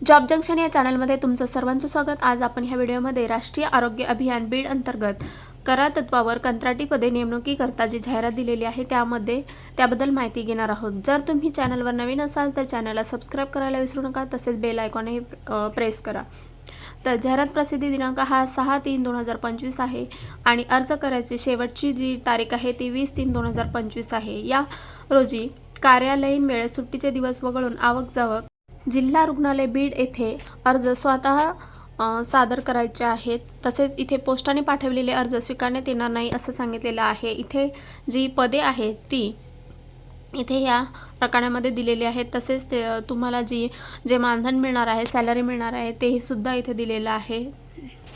Job junction या चॅनलमध्ये तुमचं सर्वांचं स्वागत. आज आपण ह्या व्हिडिओमध्ये राष्ट्रीय आरोग्य अभियान बीड अंतर्गत करा तत्वावर कंत्राटी पदे नेमणुकीकरता जी जाहिरात दिलेली आहे त्यामध्ये त्याबद्दल माहिती घेणार आहोत. जर तुम्ही चॅनलवर नवीन असाल तर चॅनलला सबस्क्राईब करायला विसरू नका तसेच बेल आयकॉनही प्रेस करा. तर जाहिरात प्रसिद्धी दिनांक हा सहा तीन दोन हजार पंचवीस आहे आणि अर्ज करायची शेवटची जी तारीख आहे ती वीस तीन दोन हजार पंचवीस आहे. या रोजी कार्यालयीन वेळेत सुट्टीचे दिवस वगळून आवक जावक जिल्हा रुग्णालय बीड येथे अर्ज स्वतः सादर करायचे आहेत. तसेच इथे पोस्टाने पाठवलेले अर्ज स्वीकारण्यात येणार नाही असं सांगितलेलं आहे. इथे जी पदे आहेत ती इथे या प्रकारामध्ये दिलेली आहेत. तसेच ते, तुम्हाला जी जे मानधन मिळणार आहे सॅलरी मिळणार आहे ते सुद्धा इथे दिलेलं आहे.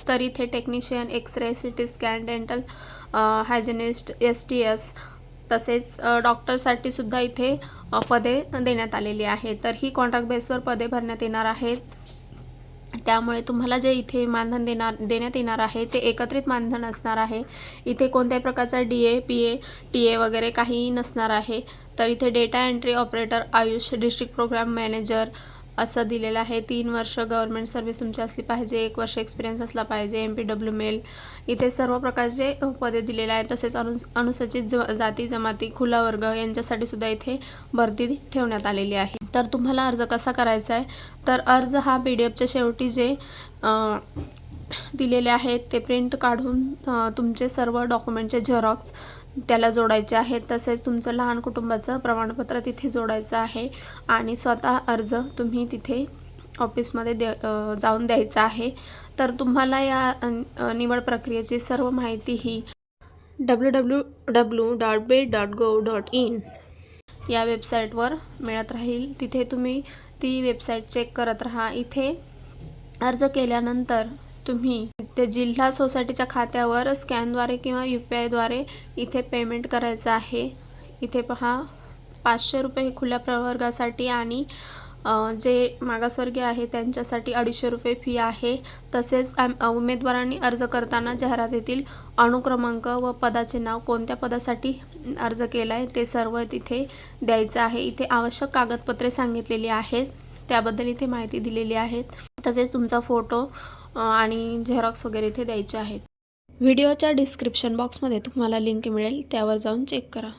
तर इथे technician X-ray C T scan dental hygienist S T S तसेच डॉक्टरसाठी सुद्धा इथे पदे देण्यात आलेली आहे तर ही कॉन्ट्रॅक्ट बेसवर पदे भरण्यात येणार आहेत. त्यामुळे तुम्हाला जे इथे मानधन देणार देण्यात येणार आहे ते एकत्रित मानधन असणार आहे. इथे कोणत्याही प्रकारचा D A P A T A वगैरे काहीही नसणार आहे. तर इथे data entry operator AYUSH district programme manager असं दिलेलं आहे. तीन वर्ष गव्हर्मेंट सर्व्हिस तुमची असली पाहिजे एक वर्ष एक्सपिरियन्स असला पाहिजे एम पी डब्ल्यू मेल इथे सर्व प्रकारचे पदे दिलेले आहेत तसेच अनु अनुसूचित ज जाती जमाती खुला वर्ग यांच्यासाठी सुद्धा इथे भरती ठेवण्यात आलेली आहे. तर तुम्हाला अर्ज कसा करायचा आहे? तर अर्ज हा पी डी एफच्या शेवटी जे दिलेले आहेत. ते प्रिंट काढून तुमचे सर्व डॉक्युमेंटचे झेरॉक्स त्याला जोडायचे आहेत. तसेच तुमचं लहान कुटुंबाचं प्रमाणपत्र तिथे जोडायचं आहे. आणि स्वतः अर्ज तुम्ही तिथे ऑफिसमध्ये दे जाऊन द्यायचा आहे. तर तुम्हाला या निवड प्रक्रियेची सर्व माहिती ही W W W dot B dot go dot in या वेबसाईटवर मिळत राहील. तिथे तुम्ही ती वेबसाईट चेक करत राहा. इथे अर्ज केल्यानंतर तुम्ही ते जिल्हा सोसायटीच्या खात्यावर स्कॅनद्वारे किंवा यू पी आयद्वारे इथे पेमेंट करायचं आहे. इथे पहा पाचशे रुपये हे खुल्या प्रवर्गासाठी आणि जे मागासवर्गीय आहे त्यांच्यासाठी अडीचशे रुपये फी आहे. तसेच उमेदवारांनी अर्ज करताना जाहिरातीतील अणुक्रमांक व पदाचे नाव कोणत्या पदासाठी अर्ज केला आहे ते सर्व तिथे द्यायचं आहे. इथे आवश्यक कागदपत्रे सांगितलेली आहेत. त्याबद्दल इथे माहिती दिलेली आहेत तसेच तुमचा फोटो आणि झेरॉक्स वगैरे इथे द्यायचे आहेत. व्हिडिओच्या डिस्क्रिप्शन बॉक्समध्ये तुम्हाला लिंक मिळेल त्यावर जाऊन चेक करा.